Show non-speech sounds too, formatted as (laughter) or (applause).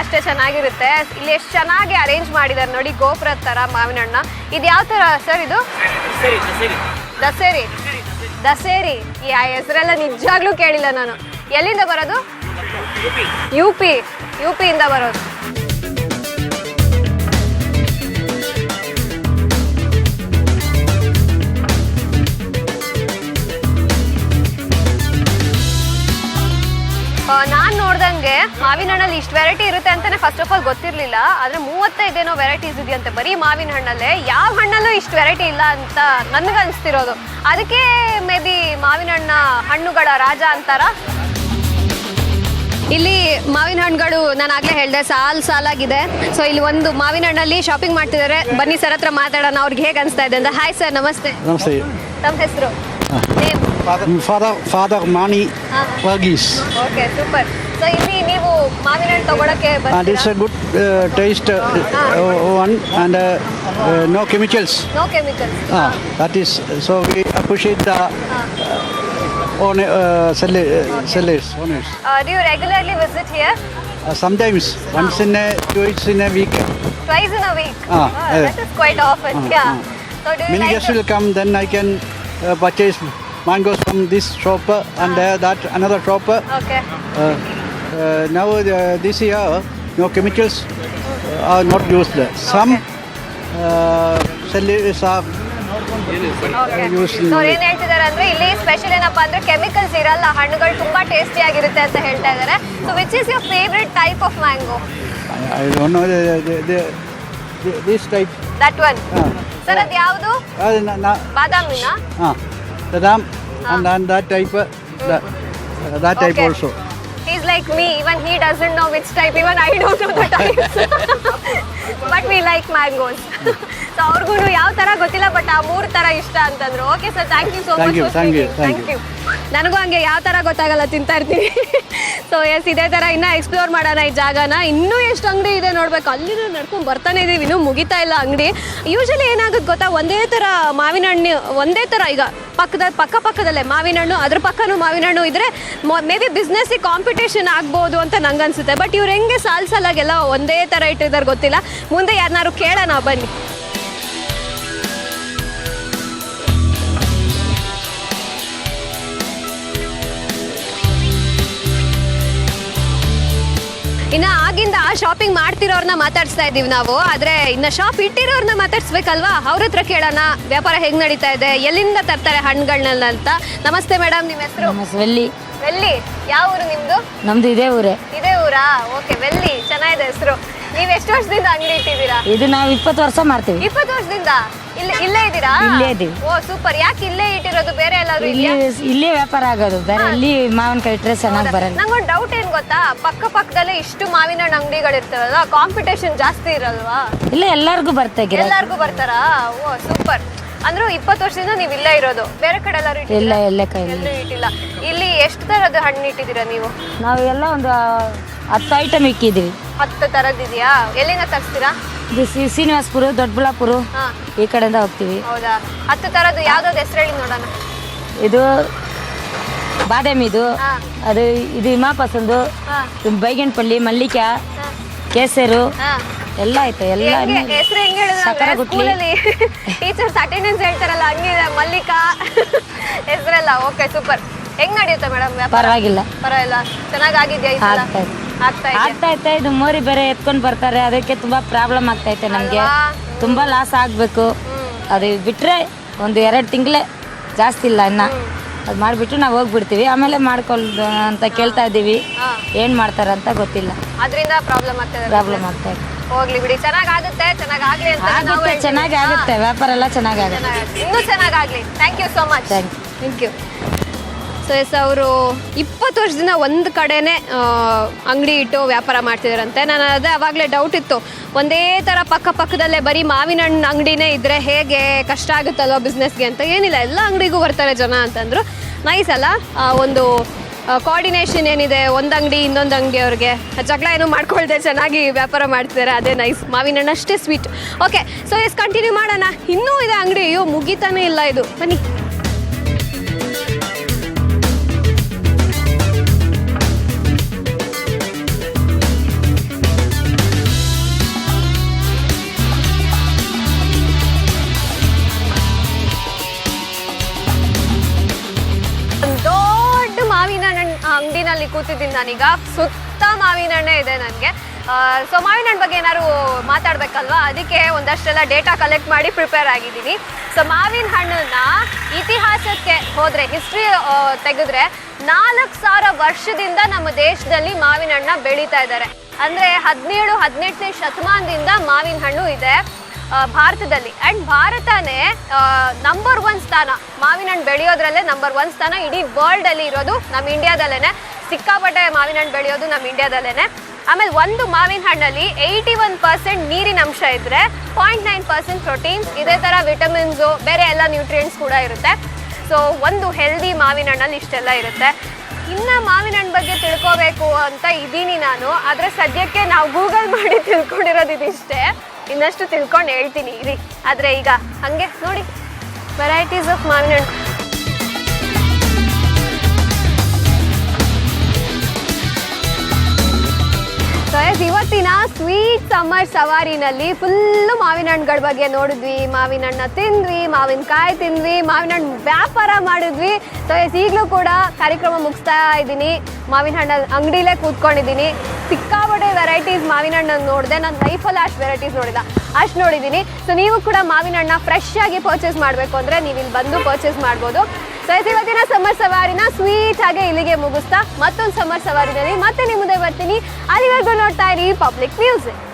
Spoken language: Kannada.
ಅಷ್ಟೇ ಚೆನ್ನಾಗಿರುತ್ತೆ. ಇಲ್ಲಿ ಎಷ್ಟು ಚೆನ್ನಾಗಿ ಅರೇಂಜ್ ಮಾಡಿದ್ದಾರೆ ನೋಡಿ ಗೋಪುರದ ತರ ಮಾವಿನ ಹಣ್ಣ ಇದು ಯಾವ ತರ ಸರ್ ಇದು? ದಸೇರಿ ದಸೇರಿ. ಈ ಹೆಸರೆಲ್ಲ ನಿಜವಾಗ್ಲೂ ಕೇಳಿಲ್ಲ ನಾನು. ಎಲ್ಲಿಂದ ಬರೋದು? U P. ಯು ಪಿಯಿಂದ ಬರೋದು. ಮಾವಿನ ಹಣ್ಣಲ್ಲಿ ಇಷ್ಟು ವೆರೈಟಿ ಇರುತ್ತೆ ಅಂತಾನೆ ಫಸ್ಟ್ ಆಫ್ ಆಲ್ ಗೊತ್ತಿರಲಿಲ್ಲ. ಆದ್ರೆ ಮೂವತ್ತೈದೇನೋ ವೆರೈಟೀಸ್ ಇದೆಯಂತೆ. ಬರೀ ಮಾವಿನ ಹಣ್ಣಲ್ಲೇ ಯಾವ ಹಣ್ಣಲ್ಲೂ ಇಷ್ಟು ವೆರೈಟಿ ಇಲ್ಲ ಅಂತ ನನಗೆ ಅನಿಸ್ತಿರೋದು. ಅದಕ್ಕೆ ಮೇ ಬಿ ಮಾವಿನ ಹಣ್ಣ ಹಣ್ಣುಗಳ ರಾಜ ಅಂತಾರ. ಇಲ್ಲಿ ಮಾವಿನ ಹಣ್ಣುಗಳು ನಾನು ಆಗ್ಲೇ ಹೇಳಿದೆ ಸಾಲ್ ಸಾಲಾಗಿದೆ. ಸೊ ಇಲ್ಲಿ ಒಂದು ಮಾವಿನ ಹಣ್ಣಲ್ಲಿ ಶಾಪಿಂಗ್ ಮಾಡ್ತಿದ್ದಾರೆ ಬನ್ನಿ ಸರ್ ಹತ್ರ ಮಾತಾಡೋಣ ಅವ್ರಿಗೆ ಹೇಗೆ ಅನಿಸ್ತಾ ಇದೆ ಅಂತ. ಹಾಯ್ ಸರ್ ನಮಸ್ತೆ. ನಮಸ್ತೆ. ತಮ್ಮ ಹೆಸರು? Father father Mani. Varghese okay super so ಇಲ್ಲಿ ನೀವು ಮಾವಿನ ಹಣ್ಣು ತಗೊಳಕ್ಕೆ and it's a good uh, taste uh, one and uh, uh, no chemicals no chemicals ah, that is so we appreciate the uh, own, uh, seller, uh, sellers owners do you regularly visit here uh, sometimes once in a twice in a week twice in a week Ah, yeah. That is quite often Ah, yeah ah. So do you many guests will come then I can uh, purchase mangoes from this shop uh, and uh, that another shop uh, okay Uh, uh, now uh, this year, no chemicals uh, are not used. Some uh, sellers are. So ಏನ್ ಹೇಳ್ತಿದ್ದಾರೆ ಅಂದ್ರೆ ಇಲ್ಲಿ ಸ್ಪೆಷಲ್ ಏನಪ್ಪಾ ಅಂದ್ರೆ ಕೆಮಿಕಲ್ಸ್ ಇರಲ್ಲ ಹಣ್ಣುಗಳು ತುಂಬಾ ಟೇಸ್ಟಿ ಆಗಿರುತ್ತೆ ಅಂತ ಹೇಳ್ತಾ ಇದ್ದಾರೆ so which is your favourite type of mango I, don't know the, the, the, the, this type. That one Uh, sir ಅದು ಯಾವುದು uh, na, na, ಬಾದಾಮಿನ uh, the dam and, and that type. Uh, uh, that type Okay. also. Like me, even he doesn't know which type, even I don't know the types. (laughs) But we like mangoes so ಅವ್ರಿಗೂ ಯಾವ ಥರ ಗೊತ್ತಿಲ್ಲ ಬಟ್ ಆ ಮೂರು ಥರ ಇಷ್ಟ ಅಂತಂದ್ರು. Okay sir thank you so much thank you ನನಗೂ ಹಂಗೆ ಯಾವ ಥರ ಗೊತ್ತಾಗಲ್ಲ ತಿಂತಾ ಇರ್ತೀವಿ ಸೊ ಎಸ್ ಇದೇ ಥರ ಇನ್ನೂ ಎಕ್ಸ್ಪ್ಲೋರ್ ಮಾಡೋಣ ಈ ಜಾಗನ. ಇನ್ನೂ ಎಷ್ಟು ಅಂಗಡಿ ಇದೆ ನೋಡ್ಬೇಕು. ಅಲ್ಲಿನೂ ನಡ್ಕೊಂಡು ಬರ್ತಾನೆ ಇದೀವಿ. ಇನ್ನೂ ಮುಗಿತಾ ಇಲ್ಲ ಅಂಗಡಿ. ಯೂಶಲಿ ಏನಾಗುತ್ತೆ ಗೊತ್ತಾ? ಒಂದೇ ಥರ ಮಾವಿನ ಹಣ್ಣು ಒಂದೇ ಥರ ಈಗ ಪಕ್ಕದ ಪಕ್ಕ ಪಕ್ಕದಲ್ಲೇ ಮಾವಿನ ಹಣ್ಣು ಅದ್ರ ಪಕ್ಕನೂ ಮಾವಿನ ಹಣ್ಣು ಇದ್ರೆ ಮೇ ಬಿ ಬಿಸ್ನೆಸ್ಸಿಗೆ ಕಾಂಪಿಟೇಷನ್ ಆಗ್ಬೋದು ಅಂತ ನಂಗೆ ಅನ್ಸುತ್ತೆ ಬಟ್ ಇವ್ರು ಹೆಂಗೆ ಸಾಲ್ ಸಾಲಾಗೆಲ್ಲ ಒಂದೇ ಥರ ಇಟ್ಟಿದ್ದಾರೆ ಗೊತ್ತಿಲ್ಲ. ಮುಂದೆ ಯಾರನ್ನಾರು ಕೇಳೋಣ ಬನ್ನಿ. ಇನ್ನ ಆಗಿಂದ ಶಾಪಿಂಗ್ ಮಾಡ್ತಿರೋರ್ನ ಮಾತಾಡ್ಸ್ತಾ ಇದೀವಿ ನಾವು. ಆದ್ರೆ ಇನ್ನ ಶಾಪ್ ಇಟ್ಟಿರೋರ್ನ ಮಾತಾಡ್ಸ್ಬೇಕಲ್ವಾ? ಅವ್ರ ಹತ್ರ ಕೇಳೋಣ. ವ್ಯಾಪಾರ ಹೆಂಗ್ ನಡೀತಾ ಇದೆ? ಎಲ್ಲಿಂದ ತರ್ತಾರೆ ಹಣ್ಣುಗಳನ್ನೆಲ್ಲ ಅಂತ? ನಮಸ್ತೆ ಮೇಡಮ್ ನಿಮ್ಮ ಹೆಸರು? ವೆಲ್ಲಿ. ವೆಲ್ಲಿ. ಯಾವ ಊರು ನಿಮ್ದು? ನಮ್ದು ಇದೇ ಊರೇ. ಇದೇ ಊರಾ? Okay Willey. ಚೆನ್ನಾಗಿದೆ ಹೆಸರು. ನೀವ್ ಎಷ್ಟು ವರ್ಷದಿಂದ ಅಂಗಡಿ ಇಟ್ಟಿದ್ದೀರಾ? ಇದು ನಾವು ಇಪ್ಪತ್ತು ವರ್ಷ ಮಾಡ್ತೀವಿ. ಇಪ್ಪತ್ತು ವರ್ಷದಿಂದ? ಇಲ್ಲೇ ಇಲ್ಲೇ ಇದ್ದೀರಾ? ಇಲ್ಲೇ ಇದ್ದೀವಿ. ಓ ಸೂಪರ್ ಯಾಕೆ ಇಲ್ಲೇ ಇಟ್ಟಿರೋದು? ಬೇರೆ ಎಲ್ಲಾದ್ರೂ ಇಲ್ಲಿ ಇದೆಯಾ? ಇಲ್ಲೇ ವ್ಯಾಪಾರ ಆಗೋದು. ಬೇರೆ ಇಲ್ಲಿ ಮಾವಿನಕಾಯಿ ಇಟ್ಟರೆ ಚೆನ್ನಾಗಿ ಬರಲ್ಲ. ನಂಗೊಂದು ಡೌಟ್ ಏನು ಗೊತ್ತಾ? ಪಕ್ಕ ಪಕ್ಕದಲ್ಲೇ ಇಷ್ಟು ಮಾವಿನ ಹಣ್ಣು ಅಂಗಡಿಗಳಿರ್ತವಲ್ಲ ಕಾಂಪಿಟೇಷನ್ ಜಾಸ್ತಿ ಇರಲ್ವಾ? ಇಲ್ಲ ಎಲ್ಲರಿಗೂ ಬರ್ತಾ ಗಿರಾಕಿ ಎಲ್ಲಾರ್ಗೂ ಬರ್ತಾರಾ? ಓ ಸೂಪರ್ ಅಂದ್ರೂ ಇಪ್ಪತ್ತು ವರ್ಷದಿಂದ ನೀವು ಇಲ್ಲೇ ಇರೋದು. ಬೇರೆ ಕಡೆ ಎಲ್ಲಾರು ಇಲ್ಲ ಇಲ್ಲೇ ಎಲ್ಲ ಕೈ ಎಲ್ಲೂ ಇಟ್ಟಿಲ್ಲ. ಇಲ್ಲಿ ಎಷ್ಟು ತರದ ಹಣ್ಣು ಇಟ್ಟಿದ್ದೀರಾ ನೀವು? ನಾವು ಎಲ್ಲ ಒಂದು ಹತ್ತು ಐಟಮ್ ಇಕ್ಕಿದ್ವಿ. ಹತ್ತು ತರದ್ ಇದೆಯಾ ಎಲ್ಲಿಂದ ತರಿಸ್ತೀರಾ? ಇದು ಸಿ ಶ್ರೀನಿವಾಸ್ಪುರ ದೊಡ್ಡಬಳ್ಳಾಪುರ ಹಾ. ಈ ಕಡೆಯಿಂದ ಹೋಗ್ತೀವಿ. ಹೌದಾ? ಹತ್ತು ತರದ್ದು ಯಾವ್ದಾವ್ದು ಹೆಸರು ಹೇಳಿ ನೋಡೋಣ. ಇದು ಬಾದಾಮಿದು ಹಾ. ಅದು ಇದು ಹಿಮಾಪಸಂದು ಹಾ. ಬೈಗಣಪಲ್ಲಿ ಮಲ್ಲಿಕ ಹಾ. ಕೇಸರು ಹಾ. ಎಲ್ಲ ಐತೆ ಎಲ್ಲ ಹೆಂಗೆ ಹೆಸರು ಹೆಂಗ್ ಸಕ್ಕರೆ ಹೇಳಿದ್ರೆ ಗುಟ್ಲಿ. ಸ್ಕೂಲಲ್ಲಿ (laughs) ಟೀಚರ್ಸ್ ಅಟೆಂಡೆನ್ಸ್ ಹೇಳ್ತಾರಲ್ಲ ಹಂಗೆ ಮಲ್ಲಿಕಾ ಹೆಸರೆಲ್ಲ. ಓಕೆ ಸೂಪರ್ ಹೆಂಗ್ ನಡೆಯುತ್ತೆ ಮೇಡಮ್ ವ್ಯಾಪಾರ? ಪರವಾಗಿಲ್ಲ. ಪರವಾಗಿಲ್ಲ. ಚೆನ್ನಾಗಾಗಿದ್ಯಾ ಈ ಸಲ? ಆಗ್ತಾ ಇದೆ. ಆಗ್ತಾ ಇದೆ. ಆಗ್ತಾ ಇದು. ಮೋರಿ ಬೇರೆ ಎತ್ಕೊಂಡು ಬರ್ತಾರೆ. ಅದಕ್ಕೆ ತುಂಬಾ ಪ್ರಾಬ್ಲಮ್ ಆಗ್ತೈತೆ ನಮಗೆ. ನಮ್ಗೆ ತುಂಬಾ ಲಾಸ್ ಆಗಬೇಕು. ಅದು ಬಿಟ್ರೆ ಒಂದು ಎರಡು ತಿಂಗಳೇ ಜಾಸ್ತಿ ಇಲ್ಲ ಇನ್ನ. ಅದು ಮಾಡಿಬಿಟ್ಟು ನಾವು ಹೋಗ್ಬಿಡ್ತೀವಿ. ಆಮೇಲೆ ಮಾಡ್ಕೊಳ್ದು ಅಂತ ಕೇಳ್ತಾ ಇದ್ದೀವಿ. ಏನ್ ಮಾಡ್ತಾರೆ ಅಂತ ಗೊತ್ತಿಲ್ಲ. ಅದರಿಂದ ಪ್ರಾಬ್ಲಮ್ ಆಗ್ತದೆ ಪ್ರಾಬ್ಲಮ್ ಆಗ್ತಾ ಇದೆ. ಹೋಗ್ಲಿ ಬಿಡಿ. ಚೆನ್ನಾಗಿ ಆಗುತ್ತೆ ಚೆನ್ನಾಗ್ ಆಗ್ಲಿ ಅಂತ ಆಗುತ್ತೆ. ಚೆನ್ನಾಗಿ ಆಗುತ್ತೆ ವ್ಯಾಪಾರ ಎಲ್ಲ ಚೆನ್ನಾಗಿ ಆಗುತ್ತೆ ಚೆನ್ನಾಗಾಗುತ್ತೆ. ಇನ್ನೂ ಚೆನ್ನಾಗಾಗ್ಲಿ. Thank you so much thank you so yes ಅವರು ಇಪ್ಪತ್ತು ವರ್ಷದಿಂದ ಒಂದು ಕಡೆನೇ ಅಂಗಡಿ ಇಟ್ಟು ವ್ಯಾಪಾರ ಮಾಡ್ತಿದ್ರಂತೆ. ನಾನು ಅದೇ ಅವಾಗಲೇ ಡೌಟ್ ಇತ್ತು. ಒಂದೇ ಥರ ಪಕ್ಕ ಪಕ್ಕದಲ್ಲೇ ಬರೀ ಮಾವಿನ ಹಣ್ಣು ಅಂಗಡಿನೇ ಇದ್ದರೆ ಹೇಗೆ ಕಷ್ಟ ಆಗುತ್ತಲ್ವ ಬಿಸ್ನೆಸ್ಗೆ ಅಂತ ಏನಿಲ್ಲ. ಎಲ್ಲ ಅಂಗಡಿಗೂ ಬರ್ತಾರೆ ಜನ ಅಂತಂದರು. ನೈಸ್ ಅಲ್ಲ? ಒಂದು ಕೋಆರ್ಡಿನೇಷನ್ ಏನಿದೆ? ಒಂದು ಅಂಗಡಿ, ಇನ್ನೊಂದು ಅಂಗಡಿ ಅವ್ರಿಗೆ. ಜಗಳ ಏನು ಮಾಡ್ಕೊಳ್ದೆ ಚೆನ್ನಾಗಿ ವ್ಯಾಪಾರ ಮಾಡ್ತಿದ್ದಾರೆ ಅದೇ ನೈಸ್ ಮಾವಿನ ಹಣ್ಣು ಅಷ್ಟೇ sweet okay so yes continue ಮಾಡೋಣ. ಇನ್ನೂ ಇದೆ ಅಂಗಡಿ ಅಯ್ಯೋ ಮುಗಿತಾನೇ ಇಲ್ಲ ಇದು. ಬನ್ನಿ. ಕೂತಿದ್ದೀನಿ ನಾನೀಗ. ಸುತ್ತ ಮಾವಿನ ಹಣ್ಣೆ ಇದೆ ನನಗೆ. ಸೊ ಮಾವಿನ ಹಣ್ಣು ಬಗ್ಗೆ ಏನಾದ್ರು ಮಾತಾಡ್ಬೇಕಲ್ವಾ? ಅದಕ್ಕೆ ಒಂದಷ್ಟೆಲ್ಲ ಡೇಟಾ ಕಲೆಕ್ಟ್ ಮಾಡಿ ಪ್ರಿಪೇರ್ ಆಗಿದ್ದೀನಿ. ಸೊ ಮಾವಿನ ಹಣ್ಣನ್ನ ಇತಿಹಾಸಕ್ಕೆ ಹೋದರೆ ಹಿಸ್ಟ್ರಿ ತೆಗೆದ್ರೆ ನಾಲ್ಕು ಸಾವಿರ ವರ್ಷದಿಂದ ನಮ್ಮ ದೇಶದಲ್ಲಿ ಮಾವಿನ ಹಣ್ಣ ಬೆಳೀತಾ ಇದ್ದಾರೆ. ಅಂದ್ರೆ ಹದಿನೇಳು, ಹದಿನೆಂಟನೇ ಶತಮಾನದಿಂದ ಮಾವಿನ ಹಣ್ಣು ಇದೆ. ಭಾರತದಲ್ಲಿ. ಅಂಡ್ ಭಾರತನೇ ನಂಬರ್ ಒನ್ ಸ್ಥಾನ. ಮಾವಿನ ಹಣ್ಣು ಬೆಳೆಯೋದ್ರಲ್ಲೇ ನಂಬರ್ ಒನ್ ಸ್ಥಾನ. ಇಡೀ ವರ್ಲ್ಡಲ್ಲಿ ಇರೋದು ನಮ್ಮ ಇಂಡಿಯಾದಲ್ಲೇನೆ ಸಿಕ್ಕಾಪಟ್ಟೆ ಮಾವಿನ ಹಣ್ಣು ಬೆಳೆಯೋದು ನಮ್ಮ ಇಂಡಿಯಾದಲ್ಲೇನೆ ಆಮೇಲೆ ಒಂದು ಮಾವಿನ ಹಣ್ಣಲ್ಲಿ ಏಯ್ಟಿ ಒನ್ ಪರ್ಸೆಂಟ್ ನೀರಿನ ಅಂಶ ಇದ್ರೆ ಪಾಯಿಂಟ್ ನೈನ್ ಪರ್ಸೆಂಟ್ ಪ್ರೋಟೀನ್ಸ್ ಇದೇ ಥರ ವಿಟಮಿನ್ಸು ಬೇರೆ ಎಲ್ಲ ನ್ಯೂಟ್ರಿಯೆಂಟ್ಸ್ ಕೂಡ ಇರುತ್ತೆ. ಸೊ ಒಂದು ಹೆಲ್ದಿ ಮಾವಿನ ಹಣ್ಣಲ್ಲಿ ಇಷ್ಟೆಲ್ಲ ಇರುತ್ತೆ. ಇನ್ನು ಮಾವಿನ ಹಣ್ಣು ಬಗ್ಗೆ ತಿಳ್ಕೋಬೇಕು ಅಂತ ಇದ್ದೀನಿ ನಾನು. ಆದರೆ ಸದ್ಯಕ್ಕೆ ನಾವು ಗೂಗಲ್ (laughs) ಮಾಡಿ ತಿಳ್ಕೊಂಡಿರೋದು ಇದಿಷ್ಟೇ. ಇನ್ನಷ್ಟು ತಿಳ್ಕೊಂಡು ಹೇಳ್ತೀನಿ ಇರಿ. ಆದರೆ ಈಗ ಹಾಗೆ ನೋಡಿ ವೆರೈಟೀಸ್ ಆಫ್ ಮಾವಿನ ಹಣ್ಣು ಸೊ ಎಸ್ ಇವತ್ತಿನ ಸ್ವೀಟ್ ಸಮ್ಮರ್ ಸವಾರಿನಲ್ಲಿ ಫುಲ್ಲು ಮಾವಿನ ಹಣ್ಣುಗಳ ಬಗ್ಗೆ ನೋಡಿದ್ವಿ. ಮಾವಿನ ಹಣ್ಣ ತಿಂದ್ವಿ, ಮಾವಿನಕಾಯಿ ತಿಂದ್ವಿ ಮಾವಿನ ಹಣ್ಣು ವ್ಯಾಪಾರ ಮಾಡಿದ್ವಿ. ಸೊ ಎಸ್ ಈಗಲೂ ಕೂಡ ಕಾರ್ಯಕ್ರಮ ಮುಗಿಸ್ತಾ ಇದ್ದೀನಿ. ಮಾವಿನ ಹಣ್ಣ ಅಂಗಡಿಲೇ ಕೂತ್ಕೊಂಡಿದ್ದೀನಿ. ಸಿಕ್ಕಾಪಟ್ಟೆ ವೆರೈಟೀಸ್ ಮಾವಿನ ಹಣ್ಣನ್ನು ನೋಡಿದೆ ನನ್ನ ಲೈಫಲ್ಲಿ ಅಷ್ಟು ವೆರೈಟೀಸ್ ನೋಡಿಲ್ಲ. ಅಷ್ಟು ನೋಡಿದ್ದೀನಿ. ಸೊ ನೀವು ಕೂಡ ಮಾವಿನ ಹಣ್ಣ ಫ್ರೆಶ್ ಆಗಿ ಪರ್ಚೇಸ್ ಮಾಡಬೇಕು ಅಂದರೆ ನೀವು ಇಲ್ಲಿ ಬಂದು ಪರ್ಚೇಸ್ ಮಾಡ್ಬೋದು. ಇವತ್ತಿನ ಸಮರ್ ಸವಾರಿನ ಸ್ವೀಟ್ ಆಗಿ ಇಲ್ಲಿಗೆ ಮುಗಿಸ್ತಾ ಮತ್ತೊಂದು ಸಮರ್ ಸವಾರಿನಲ್ಲಿ ಮತ್ತೆ ನಿಮ್ಮದೇ ಮುಂದೆ ಬರ್ತೀನಿ. ಅಲ್ಲಿವರೆಗೂ ನೋಡ್ತಾ ಇರಿ ಪಬ್ಲಿಕ್ ಮ್ಯೂಸಿಕ್